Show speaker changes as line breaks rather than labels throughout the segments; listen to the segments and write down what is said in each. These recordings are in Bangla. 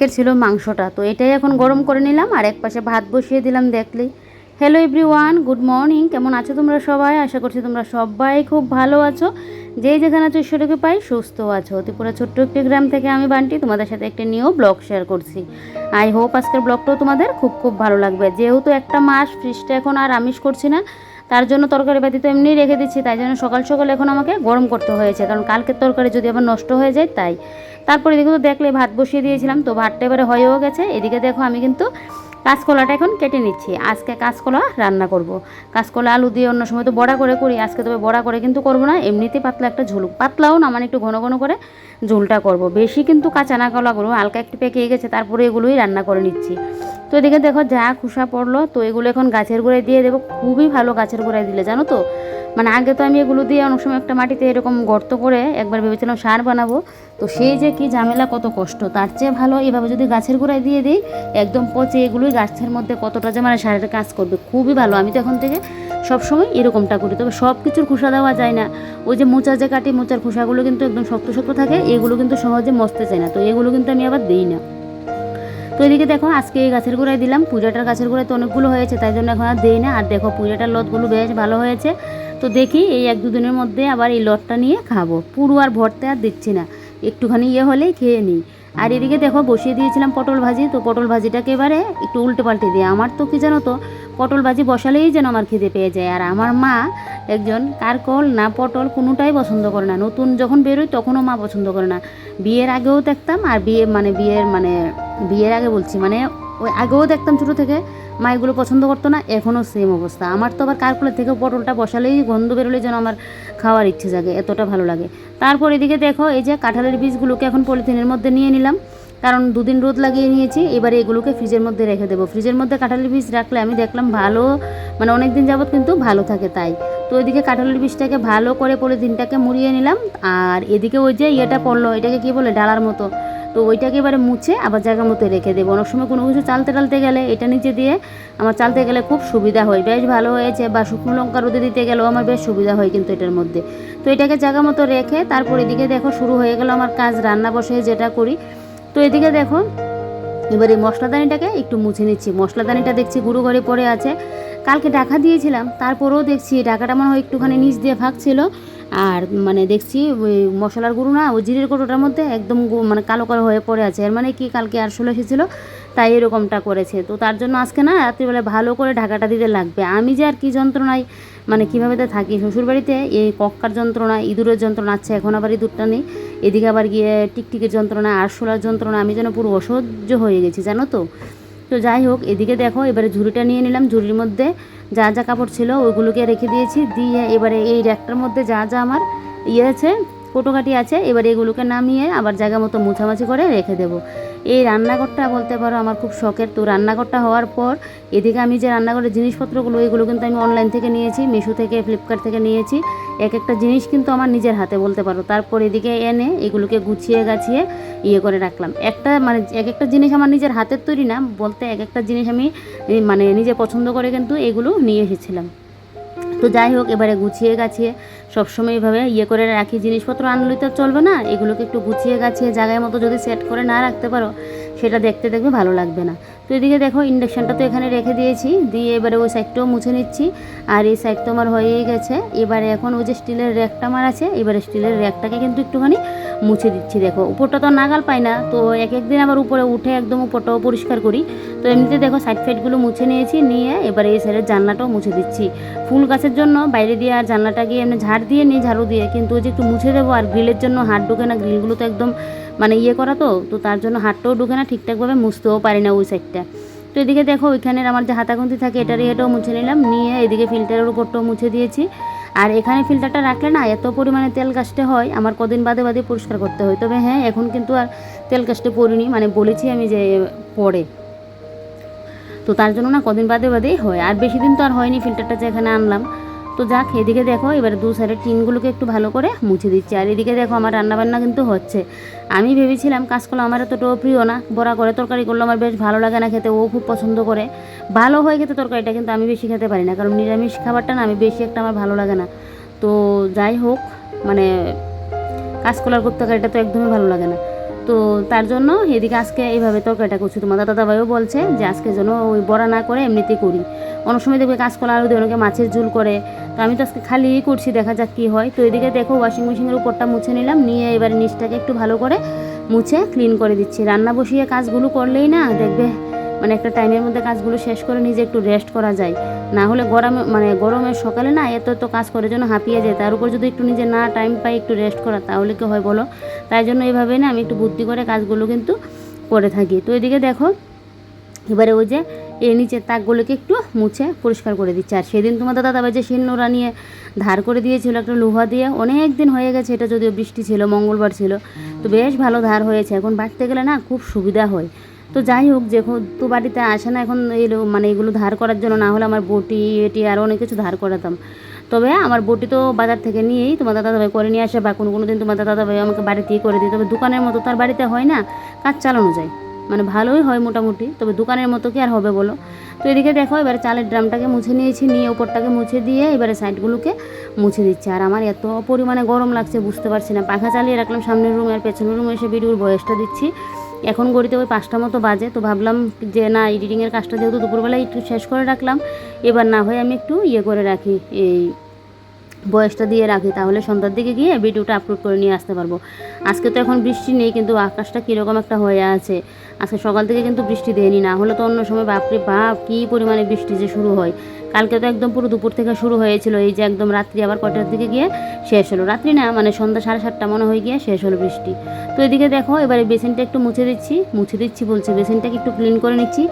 কালকের ছিল মাংসটা। তো এটাই এখন গরম করে নিলাম আর এক পাশে ভাত বসিয়ে দিলাম দেখলেই। হ্যালো এভরিওয়ান গুড মর্নিং কেমন আছো তোমরা সবাই? আশা করছি তোমরা সবাই খুব ভালো আছো। যেই যেখানে আছো ঈশ্বরকে পাই, সুস্থ আছো। ত্রিপুরা ছোট্ট একটি গ্রাম থেকে আমি বান্টি, তোমাদের সাথে একটি নিউ ব্লগ শেয়ার করছি। আই হোপ আজকের ব্লগটাও তোমাদের খুব খুব ভালো লাগবে। যেহেতু একটা মাস ফ্রিজটা এখন আর আমিষ করছি না, তার জন্য তরকারি বাতি তো এমনিই রেখে দিচ্ছি। তাই জন্য সকাল সকাল এখন আমাকে গরম করতে হয়েছে। কারণ কালকের তরকারি যদি আবার নষ্ট হয়ে যায়, তাই। তারপর এদিকে তো দেখলে ভাত বসিয়ে দিয়েছিলাম, তো ভাতটা এবারে হয়েও গেছে এদিকে দেখো আমি কিন্তু কাঁচকলাটা এখন কেটে নিচ্ছি আজকে কাঁচকলা রান্না করব। কাঁচকলা, আলু দিয়ে অন্য সময় তো বড়া করে করি, আজকে তবে বড়া করে কিন্তু করব না এমনিতে পাতলা একটা ঝোল, পাতলাও না মানে একটু ঘন ঘন করে ঝোলটা করব। বেশি কিন্তু কাঁচা না কলাগুলো, হালকা একটু পেকে গেছে, তারপরে এগুলোই রান্না করে নিচ্ছি তো এদিকে দেখো যা খুসা পড়ল, তো এগুলো এখন গাছের গোড়ায় দিয়ে দেবো। খুবই ভালো গাছের গোড়ায় দিলে, জানো তো? মানে আগে তো আমি এগুলো দিয়ে অনেক সময় একটা মাটিতে এরকম গর্ত করে একবার ভেবেছিলাম সার বানাবো। তো সেই যে কি ঝামেলা, কত কষ্ট। তার চেয়ে ভালো এভাবে যদি গাছের গোড়ায় দিয়ে দিই, একদম পচে এগুলোই গাছের মধ্যে কতটা যে মানে সারের কাজ করবে। খুবই ভালো। আমি তো এখন থেকে সবসময় এরকমটা করি। তবে সব কিছুর খোসা দেওয়া যায় না। ওই যে মোচা যে কাটি মোচার খোসাগুলো কিন্তু একদম শক্ত শক্ত থাকে। এগুলো কিন্তু সহজে মস্তে চায় না। তো এগুলো কিন্তু আমি আবার দিই না। তো এদিকে দেখো, আজকে এই গাছের গোড়ায় দিলাম। পূজাটার গাছের গোড়ায় তো অনেকগুলো হয়েছে, তাই জন্য এখন আর দেই না। আর দেখো, পূজাটার লতগুলো বেশ ভালো হয়েছে। তো দেখি এই এক দুদিনের মধ্যে আবার এই লটটা নিয়ে খাব। পুরো আর ভরতে আর দিচ্ছি না। একটুখানি ইয়ে হলেই খেয়ে নিই। আর এদিকে দেখো, বসিয়ে দিয়েছিলাম পটল ভাজি। তো পটল ভাজিটাকে এবারে একটু উল্টে পাল্টে দিয়ে আমার তো কি জানো তো, পটল ভাজি বসালেই যেন আমার খেতে পেয়ে যায়। আর আমার মা একজন কারকল, না পটল কোনোটাই পছন্দ করে না। নতুন যখন বেরোই তখনও মা পছন্দ করে না। বিয়ের আগেও দেখতাম, আর বিয়ে মানে বিয়ের মানে বিয়ের আগে বলছি মানে ওই আগেও দেখতাম ছোটো থেকে, মা এগুলো পছন্দ করতো না, এখনও সেম অবস্থা। আমার তো আবার কারকুলের থেকে পটলটা বসালেই গন্ধ বেরোলেই যেন আমার খাওয়ার ইচ্ছে জাগে, এতটা ভালো লাগে। তারপর এদিকে দেখো, এই যে কাঁঠালের বীজগুলোকে এখন পলিথিনের মধ্যে নিয়ে নিলাম। কারণ দুদিন রোদ লাগিয়ে নিয়েছি, এবারে এগুলোকে ফ্রিজের মধ্যে রেখে দেবো। ফ্রিজের মধ্যে কাঁঠালের বীজ রাখলে আমি দেখলাম ভালো মানে অনেক দিন যাবৎ কিন্তু ভালো থাকে তাই। তো এদিকে কাঁঠালের বীজটাকে ভালো করে পলিথিনটাকে মুড়িয়ে নিলাম, আর এদিকে ওই যে ইয়েটা পড়ল, এটাকে কি বলে, ডালার মতো। তো ওইটাকে এবারে মুছে আবার জায়গা মতো রেখে দেবো। অনেক সময় কোনো কিছু চালতে টালতে গেলে এটা নিচে দিয়ে আমার চালতে গেলে খুব সুবিধা হয়। বেশ ভালো হয়েছে বা শুকনো লঙ্কা রোদে দিতে গেলেও আমার বেশ সুবিধা হয় কিন্তু এটার মধ্যে। তো এটাকে জায়গা মতো রেখে তারপর এদিকে দেখো শুরু হয়ে গেল আমার কাজ, রান্না বসে যেটা করি। তো এদিকে দেখো এবার এই মশলাদানিটাকে একটু মুছে নিচ্ছি। মশলাদানিটা দেখছি গুঁড়ো ঘরে পড়ে আছে। কালকে ডাকা দিয়েছিলাম, তারপরেও দেখছি ডাকাটা মনে হয় একটুখানি নিচ দিয়ে ফাঁক আর মানে দেখছি ওই মশলার গুঁড়ো না, ওই জিরের কোটোটার মধ্যে একদম মানে কালো কালো হয়ে পড়ে আছে। এর মানে কি কালকে আরশোল এসেছিল, তাই এরকমটা করেছে। তো তার জন্য আজকে না রাত্রিবেলা ভালো করে ঢাকাটা দিতে লাগবে। আমি যে আর কি যন্ত্রণায় মানে কীভাবে তো থাকি, শ্বশুরবাড়িতে এই কক্কার যন্ত্রণা, ইঁদুরের যন্ত্রণা আছে, এখন আবার ইঁদুরটা নেই। এদিকে আবার গিয়ে টিকটিকের যন্ত্রণা, আরশোলার যন্ত্রণা, আমি যেন পুরো অসহ্য হয়ে গেছি, জানো তো? তো যাই হোক, এদিকে দেখো, এবারে ঝুড়িটা নিয়ে নিলাম। ঝুড়ির মধ্যে যা যা কাপড় ছিল ওইগুলোকে রেখে দিয়েছি। দিয়ে এবারে এই র্যাকটার মধ্যে যা যা আমার ইয়ে আছে কোটোকাটি আছে, এবার এগুলোকে নামিয়ে আবার জায়গা মতো মুছামাছি করে রেখে দেবো। এই রান্নাঘরটা বলতে পারো আমার খুব শখের। তো রান্নাঘরটা হওয়ার পর এদিকে আমি যে রান্নাঘরের জিনিসপত্রগুলো, এগুলো কিন্তু আমি অনলাইন থেকে নিয়েছি, মিশো থেকে ফ্লিপকার্ট থেকে নিয়েছি। এক একটা জিনিস কিন্তু আমার নিজের হাতে বলতে পারো। তারপর এদিকে এনে এগুলোকে গুছিয়ে গাছিয়ে ইয়ে করে রাখলাম। একটা মানে এক একটা জিনিস আমার নিজের হাতের তৈরি না, বলতে এক একটা জিনিস আমি মানে নিজে পছন্দ করে কিন্তু এগুলো নিয়ে এসেছিলাম। তো যাই হোক, এবারে গুছিয়ে গাছিয়ে সবসময় এভাবে ইয়ে করে রাখি। জিনিসপত্র আনলে তো চলবে না। এগুলোকে একটু গুছিয়ে গাছিয়ে জায়গায় মতো যদি সেট করে না রাখতে পারো সেটা দেখতে দেখবে ভালো লাগবে না। তো এদিকে দেখো ইন্ডাকশানটা তো এখানে রেখে দিয়েছি। দিয়ে এবারে ওই সাইডটাও মুছে নিচ্ছি। আর এই সাইড তো আমার হয়েই গেছে। এবারে এখন ওই যে স্টিলের র্যাকটা আমার আছে, এবারে স্টিলের র্যাকটাকে কিন্তু একটুখানি মুছে দিচ্ছি। দেখো, উপরটা তো নাগাল পাই না। তো এক একদিন আবার উপরে উঠে একদম উপরটাও পরিষ্কার করি। তো এমনিতে দেখো সাইড ফাইডগুলো মুছে নিয়েছি, নিয়ে এবারে এই সাইডের জানলাটাও মুছে দিচ্ছি। ফুল গাছের জন্য বাইরে দিয়ে আর জানলাটা গিয়ে এমনি ঝাড় দিয়ে নিই ঝাড়ু দিয়ে। কিন্তু ওই যে একটু মুছে দেবো আর গ্রিলের জন্য হাত ঢুকে না, গ্রিলগুলো তো একদম মানে ইয়ে করা তো তো তার জন্য হাতটাও ঢুকে না, ঠিকঠাকভাবে মুছতেও পারি না ওই সাইডটা তো এদিকে দেখো, ওইখানের আমার যে হাতাগুন্তি থাকে এটার এটাও মুছে নিলাম, নিয়ে এদিকে ফিল্টারের উপরটাও মুছে দিয়েছি। আর এখানে ফিল্টারটা রাখলে না, এত পরিমাণে তেল কাশতে হয়, আমার কদিন বাদে বাদে পরিষ্কার করতে হয়। তবে হ্যাঁ এখন কিন্তু আর তেল কাশতে পড়িনি মানে বলেছি আমি যে পড়ে। তো তার জন্য না কদিন বাদে বাদেই হয়, আর বেশি দিন তো আর হয়নি ফিল্টারটা যে এখানে আনলাম। তো যাক, এদিকে দেখো, এবার দু সাইডের টিনগুলোকে একটু ভালো করে মুছে দিচ্ছি। আর এদিকে দেখো, আমার রান্নাবান্না কিন্তু হচ্ছে। আমি ভেবেছিলাম কাঁচকলা আমার এতটাও প্রিয় না, বড়া করে তরকারি করলে আমার বেশ ভালো লাগে না খেতে, ও খুব পছন্দ করে। ভালো হয় খেতে তরকারিটা, কিন্তু আমি বেশি খেতে পারি না, কারণ নিরামিষ খাবারটা না, আমি বেশি একটা আমার ভালো লাগে না। তো যাই হোক মানে কাঁচকলার তরকারিটা তো একদমই ভালো লাগে না। তো তার জন্য এদিকে আজকে এইভাবে তরকারিটা করছি। তোমার দাদা ভাইও বলছে যে আজকে যেন ওই বড়া না করে এমনিতে করি। অনেক সময় দেখবে কাঁচকলা আলু দিয়ে অনেকে মাছের ঝুল করে। তো আমি তো আজকে খালি করছি, দেখা যাক কী হয়। তো এদিকে দেখো ওয়াশিং মেশিনের উপরটা মুছে নিলাম, নিয়ে এবার নিচটাকে একটু ভালো করে মুছে ক্লিন করে দিচ্ছি। রান্না বসিয়ে কাজগুলো করলেই না দেখবে মানে একটা টাইমের মধ্যে কাজগুলো শেষ করে নিজে একটু রেস্ট করা যায়। না হলে গরমে মানে গরমের সকালে না এত এত কাজ করে জন্য হাঁপিয়ে যায়। তার উপর যদি একটু নিজে না টাইম পাই একটু রেস্ট করা, তাহলে কি হয় বলো? তাই জন্য এইভাবে না আমি একটু বুদ্ধি করে কাজগুলো কিন্তু করে থাকি। তো এদিকে দেখো, এবারে ওই যে এই নিচের তাকগুলোকে একটু মুছে পরিষ্কার করে দিচ্ছে। আর সেদিন তোমাদের দাদা ভাই যে শিলনোড়া নিয়ে ধার করে দিয়েছিল, একটা লোহা দিয়ে অনেক দিন হয়ে গেছে, এটা যদিও বৃষ্টি ছিল, মঙ্গলবার ছিল। তো বেশ ভালো ধার হয়েছে। এখন বাড়তে গেলে না খুব সুবিধা হয়। তো যাই হোক, যেহেতু বাড়িতে আসে না, এখন এই মানে এগুলো ধার করার জন্য না হলে আমার বটি, এটি আরও অনেক কিছু ধার করাতাম। তবে আমার বটি তো বাজার থেকে নিয়েই তোমার দাদা ভাই করে নিয়ে আসে বা কোনো কোনো দিন তোমার দাদা ভাই আমাকে বাড়িতেই করে দিই তবে দোকানের মতো তার বাড়িতে হয় না, কাজ চালানো যায়। মানে ভালোই হয় মোটামুটি, তবে দোকানের মতো কি আর হবে বলো? তো এদিকে দেখো, এবারে চালের ড্রামটাকে মুছে নিয়েছি, নিয়ে ওপরটাকে মুছে দিয়ে এবারে সাইডগুলোকে মুছে দিচ্ছে। আর আমার এত পরিমাণে গরম লাগছে, বুঝতে পারছি না। পাখা চালিয়ে রাখলাম, সামনের রুমে আর পেছনের রুমে এসে ভিডিওর বয়সটা দিচ্ছি। এখন গড়িতে ওই পাঁচটা মতো বাজে, তো ভাবলাম যে না এডিটিংয়ের কাজটা যেহেতু দুপুরবেলায় একটু শেষ করে রাখলাম, এবার না হয় আমি একটু ইয়ে করে রাখি, এই বয়সটা দিয়ে রাখি, তাহলে সন্ধ্যার দিকে গিয়ে ভিডিওটা আপলোড করে নিয়ে আসতে পারব। আজকে তো এখন বৃষ্টি নেই, কিন্তু আকাশটা কীরকম একটা হয়ে আছে। আজকে সকাল থেকে কিন্তু বৃষ্টি দেয়নি, না হলে তো অন্য সময়, বাপরে বাপ, কী পরিমাণে বৃষ্টি যে শুরু হয়। কালকে তো একদম পুরো দুপুর থেকে শুরু হয়েছিল। এই যে একদম রাত্রি, আবার কটার দিকে গিয়ে শেষ হলো। রাত্রি না মানে সন্ধ্যা সাড়ে সাতটা মনে হয়ে গিয়ে শেষ হলো বৃষ্টি। তো এদিকে দেখো, এবারে বেসিনটা একটু মুছে দিচ্ছি। মুছে দিচ্ছি বলছে, বেসিনটাকে একটু ক্লিন করে নিচ্ছি।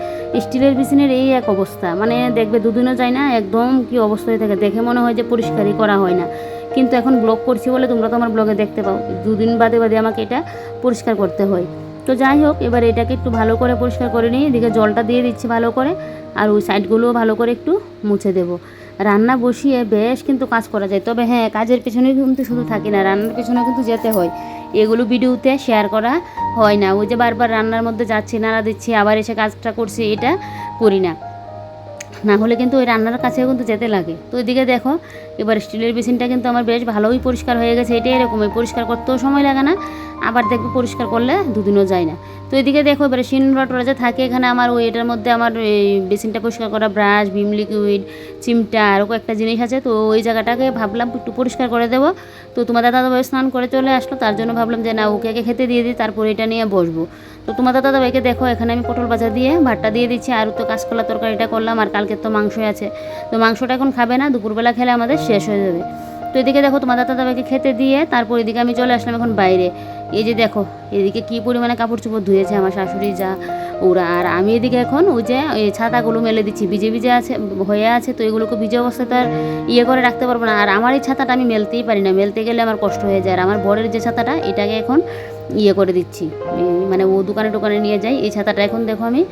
স্টিলের বেসিনের এই এক অবস্থা। মানে দেখবে দুদিনও যায় না, একদম কি অবস্থা হয়ে থাকে। দেখে মনে হয় যে পরিষ্কারই করা হয় না। কিন্তু এখন ব্লগ করছি বলে তোমরা তো আমার ব্লগে দেখতে পাও। দুদিন বাদে বাদে আমাকে এটা পরিষ্কার করতে হয়। তো যাই হোক, এবার এটাকে একটু ভালো করে পরিষ্কার করে নিই। এদিকে জলটা দিয়ে দিচ্ছি ভালো করে, আর ওই সাইডগুলোও ভালো করে একটু মুছে দেবো। রান্না বসিয়ে বেশ কিন্তু কাজ করা যায়। তবে হ্যাঁ কাজের পেছনে কিন্তু শুধু থাকি না, রান্নার পেছনে কিন্তু যেতে হয়। এগুলো ভিডিওতে শেয়ার করা হয় না। ওই যে বারবার রান্নার মধ্যে যাচ্ছি, নাড়া দিচ্ছি, আবার এসে কাজটা করছি, এটা করি না। না হলে কিন্তু ওই রান্নার কাছেও কিন্তু যেতে লাগে। তো ওইদিকে দেখো, এবার স্টিলের বেসিনটা কিন্তু আমার বেশ ভালোই পরিষ্কার হয়ে গেছে, এটাই এরকমই পরিষ্কার করতেও সময় লাগে না, আবার দেখবে পরিষ্কার করলে দুদিনও যায় না। তো এদিকে দেখো, এবারে শিনরা টোরা যে থাকে এখানে আমার ওই এটার মধ্যে আমার এই বেসিনটা পরিষ্কার করা, ব্রাশ, ভিম লিকুইড, চিমটা, আরও কয়েকটা জিনিস আছে, তো ওই জায়গাটাকে ভাবলাম একটু পরিষ্কার করে দেবো। তো তোমার দাদা স্নান করে চলে আসলো, তার জন্য ভাবলাম যে না, ওকে খেতে দিয়ে দিই, তারপর এটা নিয়ে বসবো। তো তোমাদের দাদা ভাইকে দেখো, এখানে আমি পটল ভাজা দিয়ে ভাতটা দিয়ে দিচ্ছি, আর তো কাঁচকলা তরকারিটা করলাম, আর কালকে তো মাংসই আছে। তো মাংসটা এখন খাবে না, দুপুরবেলা খেলে আমাদের শেষ হয়ে যাবে। তো এদিকে দেখো তোমাদের দাদা ভাইকে খেতে দিয়ে তারপর এদিকে আমি চলে আসলাম এখন বাইরে। এই যে দেখো, এদিকে কী পরিমাণে কাপড় চোপড় ধুয়েছে আমার শাশুড়ি যা। ওরা আর আমি এদিকে এখন ওই যে ছাতাগুলো মেলে দিচ্ছি, ভিজে ভিজে আছে, হয়ে আছে, তো এগুলোকে ভিজে অবস্থায় তো আর ইয়ে করে রাখতে পারব না। আর আমার এই ছাতাটা আমি মেলতেই পারি না, মেলতে গেলে আমার কষ্ট হয়ে যায়। আর আমার বরের যে ছাতাটা, এটাকে এখন ইয়ে করে দিচ্ছি। মানে ও দোকানে টোকানে নিয়ে যায়। এই ছাতাটা এখন দেখো আমি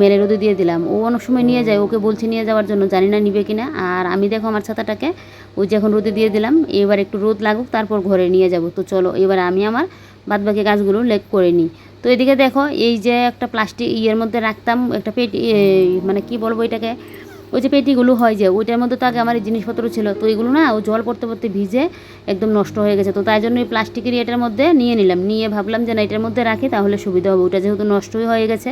মেলে রোদে দিয়ে দিলাম। ও অনেক সময় নিয়ে যায়, ওকে বলছি নিয়ে যাওয়ার জন্য, জানি না নিবে কিনা। আর আমি দেখো আমার ছাতাটাকে ওই যে এখন রোদে দিয়ে দিলাম, এবার একটু রোদ লাগুক, তারপর ঘরে নিয়ে যাব। তো চলো, এবার আমি আমার বাদবাকি গাছগুলো লেগ করে নিই। তো এদিকে দেখো, এই যে একটা প্লাস্টিক ইয়ের মধ্যে রাখতাম, একটা পেটি মানে কি বলব এটাকে, ওই যে পেটিগুলো হয় যে, ওইটার মধ্যে তো আগে আমার এই জিনিসপত্র ছিল, তো এগুলো না ও জল পড়তে পড়তে ভিজে একদম নষ্ট হয়ে গেছে। তো তাই জন্য এই প্লাস্টিকের এটার মধ্যে নিয়ে নিলাম, নিয়ে ভাবলাম যে না, এটার মধ্যে রাখি তাহলে সুবিধা হবে, ওটা যেহেতু নষ্টই হয়ে গেছে।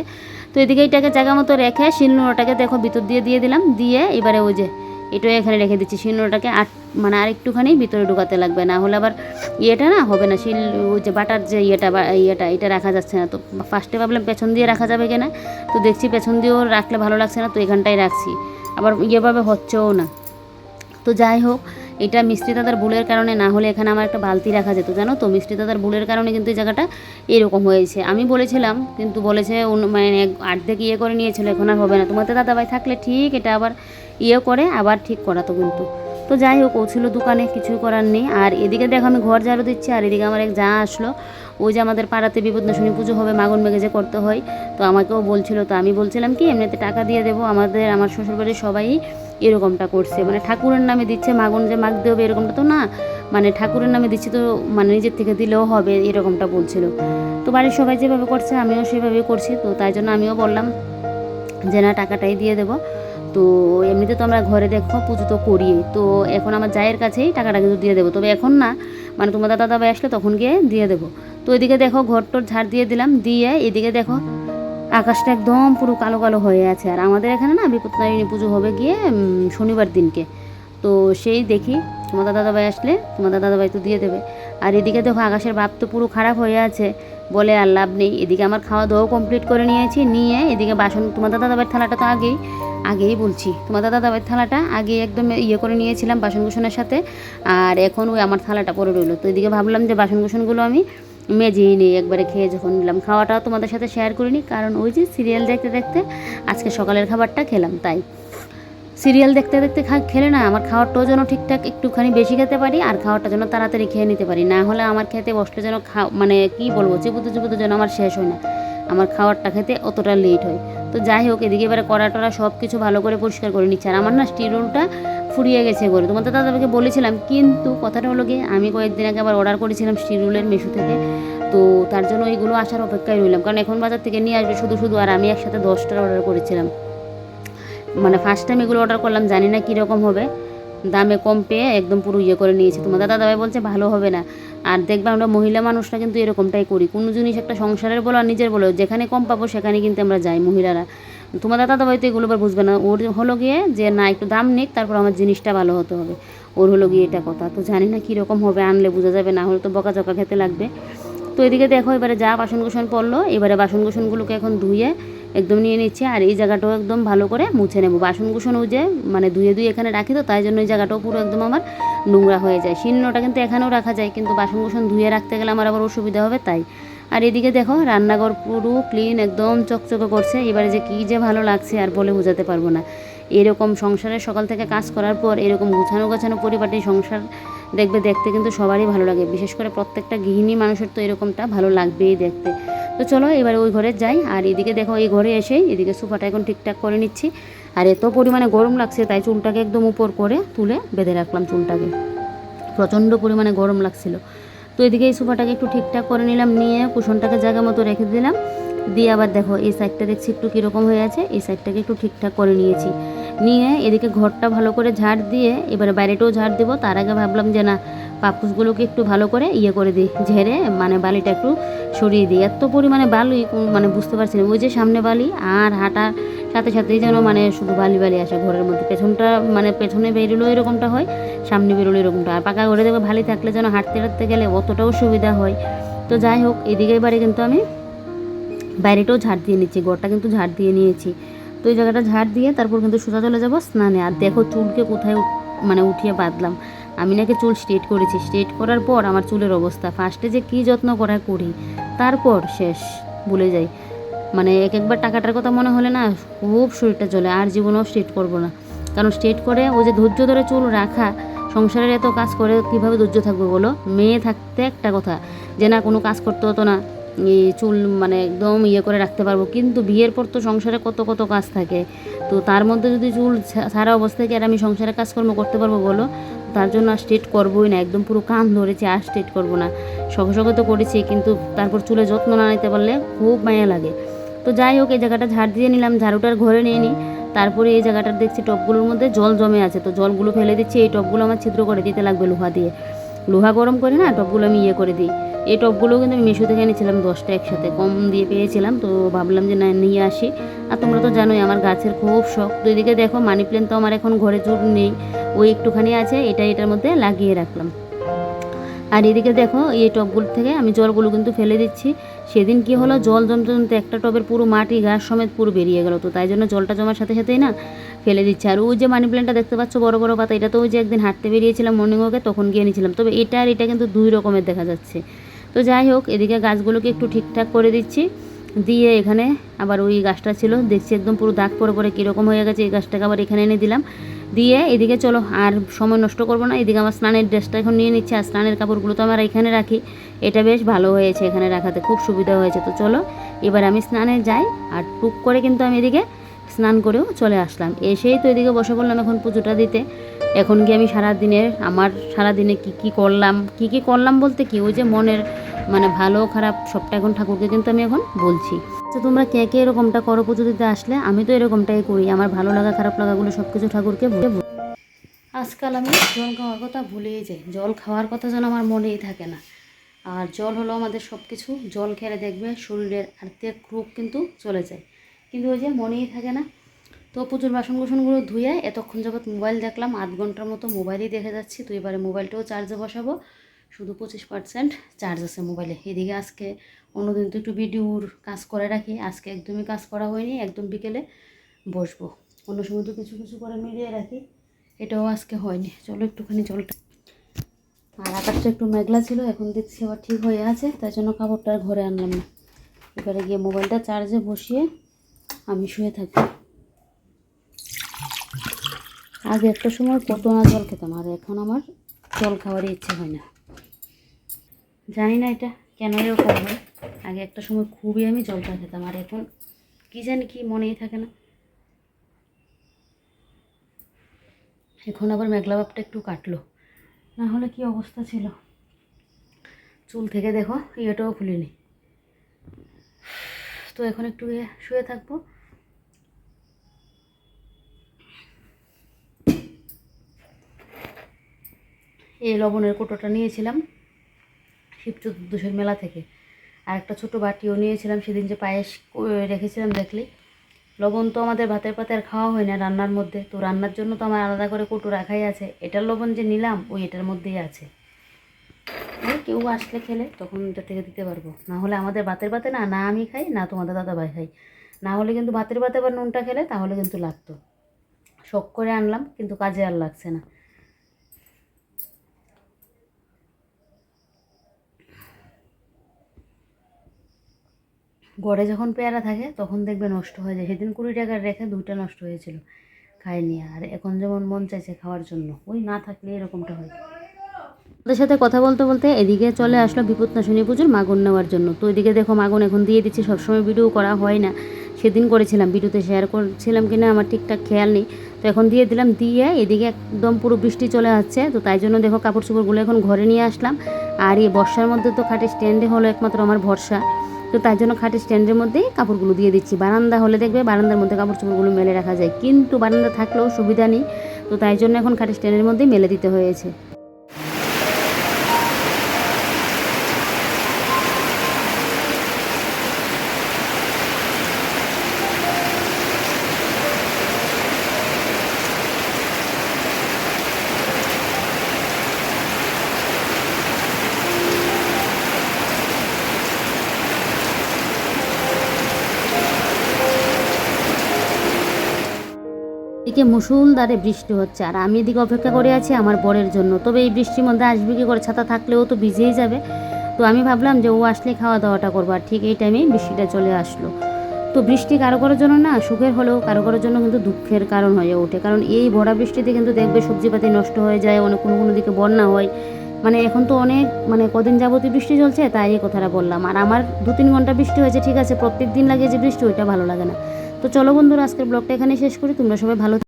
তো এদিকে এটাকে জায়গা মতো রেখে শিলনোড়াটাকে দেখো ভিতর দিয়ে দিয়ে দিলাম, দিয়ে এবারে ওই যে এটাও এখানে রেখে দিচ্ছি। শিলনোড়াটাকে আর মানে আর একটুখানি ভিতরে ঢোকাতে লাগবে। না হলে আবার ইয়েটা না হবে না, শিল, ওই যে বাটার যে ইয়েটা ইয়েটা, এটা রাখা যাচ্ছে না। তো ফার্স্টে ভাবলাম পেছন দিয়ে রাখা যাবে কিনা। তো দেখছি পেছন দিয়েও রাখলে ভালো লাগছে না, তো এখানটাই রাখছি। আবার ইয়েভাবে হচ্ছেও না। তো যাই হোক, এটা মিষ্টি দাদার ভুলের কারণে না হলে এখানে আমার একটা বালতি রাখা যেত, জানো তো? মিষ্টি দাদার ভুলের কারণে কিন্তু এই জায়গাটা এরকম হয়েছে। আমি বলেছিলাম, কিন্তু বলেছে মানে আর্ধেক ইয়ে করে নিয়েছিল, এখন আর হবে না। তোমাদের দাদাভাই থাকলে ঠিক, এটা আবার ইয়ে করে, আবার ঠিক করাতো কিন্তু। তো যাই হোক ও ছিল দোকানে, কিছুই করার নেই। আর এদিকে দেখো, আমি ঘর ঝাড়ু দিচ্ছি, আর এদিকে আমার এক যা আসলো ওই যে আমাদের পাড়াতে বিপদনাশনী পুজো হবে মাগন মেঘে যে করতে হয়, তো আমাকেও বলছিল, তো আমি বলছিলাম কি, এমনিতে টাকা দিয়ে দেবো, আমাদের, আমার শ্বশুরবাড়ির সবাই এরকমটা করছে। মানে ঠাকুরের নামে দিচ্ছে মাগন যে মাগ দেবে এরকমটা তো না মানে ঠাকুরের নামে দিচ্ছি তো মানে নিজের থেকে দিলেও হবে, এরকমটা বলছিল। তো বাড়ির সবাই যেভাবে করছে, আমিও সেভাবেই করছি, তো তাই জন্য আমিও বললাম যে না, টাকাটাই দিয়ে দেবো। তো এমনিতে তো আমরা ঘরে দেখো, পুজো তো করি। তো এখন আমার জায়ের কাছেই টাকাটা কিন্তু দিয়ে দেবো। তবে এখন না মানে তোমার দাদা দাবাই আসলে তখন গিয়ে দিয়ে দেবো। তো এদিকে দেখো ঘরটোর ঝাড় দিয়ে দিলাম, দিয়ে এদিকে দেখো, আকাশটা একদম পুরো কালো কালো হয়ে আছে। আর আমাদের এখানে না, বিপত্তারিণী পুজো হবে গিয়ে শনিবার দিনকে। তো সেই দেখি তোমার দাদা দাবাই আসলে তোমার দাদা দাবাই তো দিয়ে দেবে। আর এদিকে দেখো, আকাশের বাপ তো পুরো খারাপ হয়ে আছে। বলে আর লাভ নেই। এদিকে আমার খাওয়া দাওয়াও কমপ্লিট করে নিয়েছি, নিয়ে এদিকে বাসন, তোমার দাদা দাবাইয়ের থালাটা তো আগেই আগেই বলছি, তোমার দাদা দাবাইয়ের থালাটা আগে একদম ইয়ে করে নিয়েছিলাম বাসন কুসনের সাথে, আর এখন ওই আমার থালাটা পরে রইল। তো এদিকে ভাবলাম যে বাসন কুসনগুলো আমি মেজেই নিই, একবারে খেয়ে যখন নিলাম। খাওয়াটাও তোমাদের সাথে শেয়ার করিনি, কারণ ওই যে সিরিয়াল দেখতে দেখতে আজকে সকালের খাবারটা খেলাম, তাই। সিরিয়াল দেখতে দেখতে খেলে না আমার খাওয়ারটাও যেন ঠিকঠাক একটুখানি বেশি খেতে পারি আর খাওয়ারটা যেন তাড়াতাড়ি খেয়ে নিতে পারি। না হলে আমার খেতে বসলে যেন খা মানে কি বলব চিপুতে চিপুতে যেন আমার শেষ হয় না। আমার খাওয়ারটা খেতে অতটা লেট হয়। তো যাই হোক, এদিকে এবারে কড়া টড়া সব কিছু ভালো করে পরিষ্কার করে নিচ্ছে। আর আমার না স্টিল রোলটা ফুরিয়ে গেছে করে তোমার তো দাদাকে বলেছিলাম, কিন্তু কথাটা হলো গিয়ে, আমি কয়েকদিন আগে আবার অর্ডার করেছিলাম স্টিল রোলের মেশো থেকে। তো তার জন্য ওইগুলো আসার অপেক্ষায় রইলাম। কারণ এখন বাজার থেকে নিয়ে আসবে শুধু শুধু, আর আমি একসাথে দশটার অর্ডার করেছিলাম। মানে ফার্স্ট টাইম এগুলো অর্ডার করলাম, জানি না কীরকম হবে। দামে কম পেয়ে একদম পুরো ইয়ে করে নিয়েছি তোমার। দাদা দাবাই বলছে ভালো হবে না। আর দেখবে আমরা মহিলা মানুষরা কিন্তু এরকমটাই করি। কোনো জিনিস একটা সংসারের বলো আর নিজের বলো, যেখানে কম পাবো সেখানে কিন্তু আমরা যাই মহিলারা। তোমার দাদা দাবাই তো এগুলো আবার বুঝবে না। ওর হলো গিয়ে যে না, একটু দাম নিক, তারপর আমার জিনিসটা ভালো হতে হবে। ওর হলো গিয়ে এটা কথা। তো জানি না কীরকম হবে, আনলে বোঝা যাবে, না হলে তো বকা চকা খেতে লাগবে। তো এদিকে দেখো, এবারে যা বাসন কুসন পড়ল, এবারে বাসন কুসনগুলোকে এখন ধুয়ে একদম নিয়ে নিচ্ছে, আর এই জায়গাটাও একদম ভালো করে মুছে নেব। বাসন কুসন যে মানে ধুয়ে ধুয়ে এখানে রাখি তো, তাই জন্য এই জায়গাটাও পুরো একদম আমার নোংরা হয়ে যায়। শীর্ণটা কিন্তু এখানেও রাখা যায়, কিন্তু বাসন কুসন ধুয়ে রাখতে গেলে আমার আবার অসুবিধা হবে তাই। আর এদিকে দেখো, রান্নাঘর পুরো ক্লিন একদম চকচকে করছে। এবারে যে কী যে ভালো লাগছে আর বলে বোঝাতে পারব না। এরকম সংসারের সকাল থেকে কাজ করার পর এরকম গুছানো গোছানো পরিপাটি সংসার দেখবে দেখতে কিন্তু সবারই ভালো লাগে। বিশেষ করে প্রত্যেকটা গৃহিণী মানুষের তো এরকমটা ভালো লাগবেই দেখতে। তো চলো এবারে ওই ঘরে যাই। আর এদিকে দেখো এই ঘরে এসে এদিকে সোফাটা এখন ঠিকঠাক করে নিচ্ছি। আর এত পরিমাণে গরম লাগছে, তাই চুলটাকে একদম উপর করে তুলে বেঁধে রাখলাম চুলটাকে। প্রচণ্ড পরিমাণে গরম লাগছিল। তো এদিকে এই সোফাটাকে একটু ঠিকঠাক করে নিলাম, নিয়ে কুশনটাকে জায়গা মতো রেখে দিলাম। দিয়ে আবার দেখো এই সাইডটা দেখছি একটু কীরকম হয়ে আছে, এই সাইডটাকে একটু ঠিকঠাক করে নিয়েছি। নিয়ে এদিকে ঘরটা ভালো করে ঝাড় দিয়ে, এবারে বাইরেটাও ঝাড় দেবো। তার আগে ভাবলাম যে না পাপুসগুলোকে একটু ভালো করে ইয়ে করে দিই, ঝেড়ে মানে বালিটা একটু সরিয়ে দিই। এত পরিমাণে বালি মানে বুঝতে পারছি না। ওই যে সামনে বালি আর হাঁটার সাথে সাথেই যেন মানে শুধু বালি বালি আসে ঘরের মধ্যে। পেছনটা মানে পেছনে বেরোলেও এরকমটা হয়, সামনে বেরোলে এরকমটা আর পাকা ঘরে দেখবে ভালি থাকলে যেন হাঁটতে হাঁটতে গেলে অতটাও সুবিধা হয়। তো যাই হোক, এদিকে এবারে কিন্তু আমি বাইরেটাও ঝাড় দিয়ে নিচ্ছি, ঘরটা কিন্তু ঝাড় দিয়ে নিয়েছি। তো এই জায়গাটা ঝাড় দিয়ে তারপর কিন্তু সোজা চলে যাব স্নানে। আর দেখো চুলকে কোথায় মানে উঠিয়ে বাঁধলাম। আমি নাকি চুল স্ট্রেট করেছি। স্ট্রেট করার পর আমার চুলের অবস্থা। ফার্স্টে যে কী যত্ন করা করি, তারপর শেষ। ভুলে যাই। মানে এক একবার টাকাটার কথা মনে হলে না খুব শরীরটা চলে আর জীবনেও স্ট্রেট করব না। কারণ স্ট্রেট করে ওই যে ধৈর্য ধরে চুল রাখা, সংসারের এত কাজ করে কীভাবে ধৈর্য থাকবে বলো? মেয়ে থাকতে একটা কথা, যে না কোনো কাজ করতে হতো না। চুল মানে একদম ইয়ে করে রাখতে পারব। কিন্তু বিয়ের পর তো সংসারে কত কত কাজ থাকে। তো তার মধ্যে যদি চুল সারা অবস্থায় কি আর আমি সংসারে কাজকর্ম করতে পারব বলো? তার জন্য আর স্ট্রেট করবোই না। একদম পুরো কান ধরেছি, আর স্ট্রেট করব না। সঙ্গে সঙ্গে তো করেছি, কিন্তু তারপর চুলে যত্ন না নিতে পারলে খুব মায়া লাগে। তো যাই হোক, এই জায়গাটা ঝাড় দিয়ে নিলাম। ঝাড়ুটার ঘরে নিয়ে নিই তারপরে এই জায়গাটার দেখছি টপগুলোর মধ্যে জল জমে আছে। তো জলগুলো ফেলে দিচ্ছি। এই টপগুলো আমার ছিদ্র করে দিতে লাগবে লোহা দিয়ে। লোহা গরম করে না, টপগুলো আমি ইয়ে করে দিই। এই টপগুলো কিন্তু আমি মিশো থেকে এনেছিলাম, দশটা একসাথে। কম দিয়ে পেয়েছিলাম, তো ভাবলাম যে না, নিয়ে আসি। আর তোমরা তো জানোই, আমার গাছের খুব শখ। তো এদিকে দেখো, মানি প্ল্যান্ট তো আমার এখন ঘরে জোর নেই। ওই একটুখানি আছে এটা এটার মধ্যে লাগিয়ে রাখলাম। আর এদিকে দেখো, এই টবগুলো থেকে আমি জলগুলো কিন্তু ফেলে দিচ্ছি। সেদিন কি হলো, জল জমতে জমতে একটা টবের পুরো মাটি গাছ সমেত পুরো বেরিয়ে গেল। তো তাই জন্য জলটা জমার সাথে সাথেই না, ফেলে দিচ্ছে। আর ওই যে মানি প্ল্যান্টটা দেখতে পাচ্ছ, বড় বড় পাতা, এটা তো ওই যে একদিন হাঁটতে বেরিয়েছিলাম মর্নিং ওয়াকে, তখন গিয়ে নিয়েছিলাম তবে এটা আর এটা কিন্তু দুই রকমের দেখা যাচ্ছে। তো যাই হোক, এদিকে গাছগুলোকে একটু ঠিকঠাক করে দিচ্ছি। দিয়ে এখানে আবার ওই গাছটা ছিল, দেখছি একদম পুরো দাগ পরে পরে কীরকম হয়ে গেছে, এই গাছটাকে আবার এখানে এনে দিলাম। দিয়ে এদিকে চলো, আর সময় নষ্ট করব না, এদিকে আমার স্নানের ড্রেসটা এখন নিয়ে নিচ্ছে, আর স্নানের কাপড়গুলো তো আমার এখানে রাখি। এটা বেশ ভালো হয়েছে এখানে রাখাতে, খুব সুবিধা হয়েছে। তো চলো, এবার আমি স্নানে যাই, আর টুক করে কিন্তু আমি এদিকে স্নান করেও চলে আসলাম। এসেই তো এদিকে বসে পড়লাম এখন পুজোটা দিতে। এখন কি আমি সারা দিনের আমার সারা দিনে কি কি করলাম, কি কি করলাম বলতে কি? ওই যে মনের মানে ভালো, খারাপ সবটা এখন ঠাকুরকে কিন্তু আমি এখন বলছি। তো তোমরা কে কে এরকমটা করো পুজো দিতে আসলে, আমি তো এরকমটাই করি। আমার ভালো লাগা, খারাপ লাগাগুলো সব কিছু ঠাকুরকে বলে আজকাল আমি জল খাওয়ার কথা ভুলেই যাই। জল খাওয়ার কথা যেন আমার মনেই থাকে না। আর জল হলো আমাদের সব কিছু জল খেলে দেখবে শরীরের আর্থিক রোগ কিন্তু চলে যায়। কিন্তু ওই যে মনেই থাকে না। তো প্রচুর বাসন কুসনগুলো ধুয়ে এতক্ষণ যাবৎ মোবাইল দেখলাম, আধ ঘণ্টার মতো মোবাইলই দেখে যাচ্ছি। তো এবারে মোবাইলটাও চার্জে বসাবো। শুধু পঁচিশ পার্সেন্ট চার্জ আছে মোবাইলে। এদিকে আজকে অন্যদিন তো একটু ভিডিওর কাজ করে রাখি। আজকে একদমই কাজ করা হয়নি, একদম বিকেলে বসবো। অন্য সময় তো কিছু কিছু করে মিলিয়ে রাখি। এটাও আজকে হয়নি। চলো একটুখানি জলটা আর আকাশটা একটু মেঘলা ছিল, এখন দেখছি আবার ঠিক হয়ে আছে, তাই জন্য কাপড়টা আর ঘরে আনলাম না। এবারে গিয়ে মোবাইলটা চার্জে বসিয়ে আমি শুয়ে থাকি। আগে একটা সময় কত না জল খেতাম, আর এখন আমার জল খাওয়ারই ইচ্ছে হয় না। জানি না এটা কেন এরকম হয়। আগে একটা সময় খুবই আমি জলটা খেতাম, আর এখন কী জানি কি মনেই থাকে না। এখন আবার মেঘলা ভাবটা একটু কাটলো। না হলে কি অবস্থা ছিল? চুল থেকে দেখো, ইয়েটাও খুলিনি। তো এখন একটু শুয়ে থাকব। এই লবণের কোটোটা নিয়েছিলাম শিব চতুর্দশের মেলা থেকে। আর একটা ছোটো বাটিও নিয়েছিলাম, সেদিন যে পায়েস রেখেছিলাম দেখলি লবণ তো আমাদের ভাতের পাতে আর খাওয়া হয় না রান্নার মধ্যে, তো রান্নার জন্য তো আমার আলাদা করে কোটো রাখাই আছে। এটার লবণ যে নিলাম, ওই এটার মধ্যেই আছে। কেউ আসলে খেলে তখন থেকে দিতে পারব। না হলে আমাদের ভাতের পাতে না না আমি খাই, না তোমাদের দাদা ভাই খাই না হলে কিন্তু ভাতের পাতে বা নুনটা খেলে তাহলে কিন্তু লাগতো। শখ করে আনলাম কিন্তু কাজে আর লাগছে না। গড়ে যখন পেয়ারা থাকে তখন দেখবে নষ্ট হয়ে যায়। সেদিন কুড়ি টাকার রেখে দুইটা নষ্ট হয়েছিল। খাইনি আর এখন যেমন মন চাইছে খাওয়ার জন্য, ওই না থাকলে এরকমটা হয়। ওদের সাথে কথা বলতে বলতে এদিকে চলে আসলো বিপদ বিপত্তাশনী পুজোর মাগুন নেওয়ার জন্য। তো এদিকে দেখো মাগুন এখন দিয়ে দিচ্ছি, সবসময় ভিডিও করা হয় না। সেদিন করেছিলাম ভিডিওতে শেয়ার করছিলাম কিনা আমার ঠিকঠাক খেয়াল নেই। তো এখন দিয়ে দিলাম, দিয়ে এদিকে একদম পুরো বৃষ্টি চলে আসছে। তো তাই জন্য দেখো কাপড় চোপড়গুলো এখন ঘরে নিয়ে আসলাম। আর এই বর্ষার মধ্যে তো খাটে স্ট্যান্ডে হলো একমাত্র আমার ভরসা। তো তার জন্য খাটের স্ট্যান্ডের মধ্যেই কাপড়গুলো দিয়ে দিচ্ছি। বারান্দা হলে দেখবে বারান্দার মধ্যে কাপড় চোপড়গুলো মেলে রাখা যায়। কিন্তু বারান্দা থাকলেও সুবিধা নেই। তো তাই জন্য এখন খাটের স্ট্যান্ডের মধ্যেই মেলে দিতে হয়েছে। এদিকে মুসুলধারে বৃষ্টি হচ্ছে। আর আমি এদিকে অপেক্ষা করে আছি আমার বরের জন্য। তবে এই বৃষ্টির মধ্যে আসবে কি করে ছাতা থাকলেও তো ভিজেই যাবে। তো আমি ভাবলাম যে ও আসলে খাওয়া দাওয়াটা করব। আর ঠিক এই টাইমেই বৃষ্টিটা চলে আসলো। তো বৃষ্টি কারও কারোর জন্য না সুখের হলেও কারও কারোর জন্য কিন্তু দুঃখের কারণ হয়ে ওঠে। কারণ এই ভরা বৃষ্টিতে কিন্তু দেখবে সবজিপাতি নষ্ট হয়ে যায় অনেক কোনো কোনো দিকে বন্যা হয়। মানে এখন তো অনেক মানে কদিন যাবতীয় বৃষ্টি চলছে, তাই এই কথাটা বললাম। আর আমার দু তিন ঘণ্টা বৃষ্টি হয়েছে, ঠিক আছে, প্রত্যেক দিন লাগে যে বৃষ্টি, ওইটা ভালো লাগে না। তো চলো বন্ধুরা, আজকের ব্লগটা এখানে শেষ করি। তোমরা সবাই ভালো